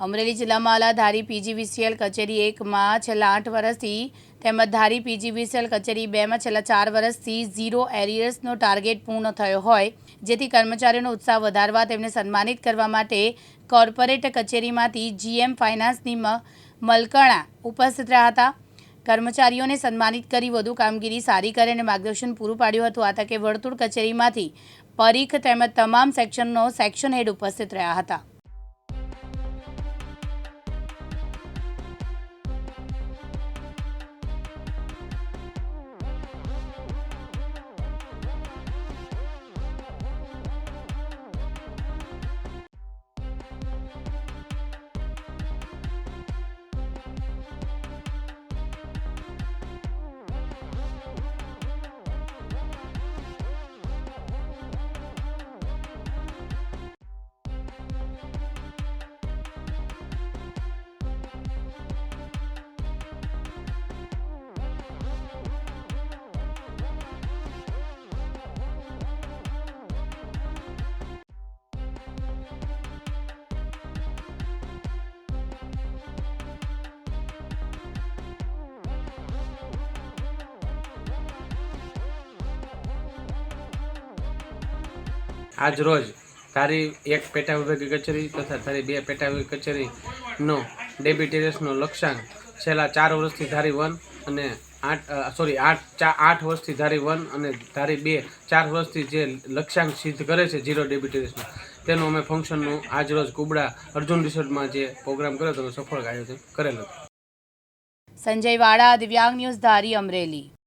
અમરેલી જિલ્લામાં આલા ધારી પીજીવીસીએલ કચેરી એકમાં છેલ્લા આઠ વર્ષથી તેમજ ધારી પીજીવીસીએલ કચેરી બેમાં છેલ્લા ચાર વર્ષથી ઝીરો એરિયર્સનો ટાર્ગેટ પૂર્ણ થયો હોય, જેથી કર્મચારીઓનો ઉત્સાહ વધારવા તેમને સન્માનિત કરવા માટે કોર્પોરેટ કચેરીમાંથી જીએમ ફાઇનાન્સની મલકણા ઉપસ્થિત રહ્યા હતા. કર્મચારીઓને સન્માનિત કરી વધુ કામગીરી સારી કરે અને માર્ગદર્શન પૂરું પાડ્યું હતું. આ તકે વર્તુળ કચેરીમાંથી પરીખ તેમજ તમામ સેક્શનનો સેક્શન હેડ ઉપસ્થિત રહ્યા હતા. આજ રોજ તારી એક પેટા વિભાગીય કચેરી તથા તારી બે પેટા વિભાગીય કચેરીનો ડેબિટેરિયસનો લક્ષ્યાંક છેલ્લા ચાર વર્ષથી ધારી વન અને આઠ સોરી, આઠ ચાર આઠ વર્ષથી ધારી વન અને ધારી બે, ચાર વર્ષથી જે લક્ષ્યાંક સિદ્ધ કરે છે ઝીરો ડેબિટેરિયસનો તેનું અમે ફંક્શનનું આજ રોજ કુબડા અર્જુન રિસોર્ટમાં જે પ્રોગ્રામ કર્યો હતો સફળ આયોજન કરેલો સંજય વાડા દિવ્યાંગ ન્યૂઝ ધારી અમરેલી.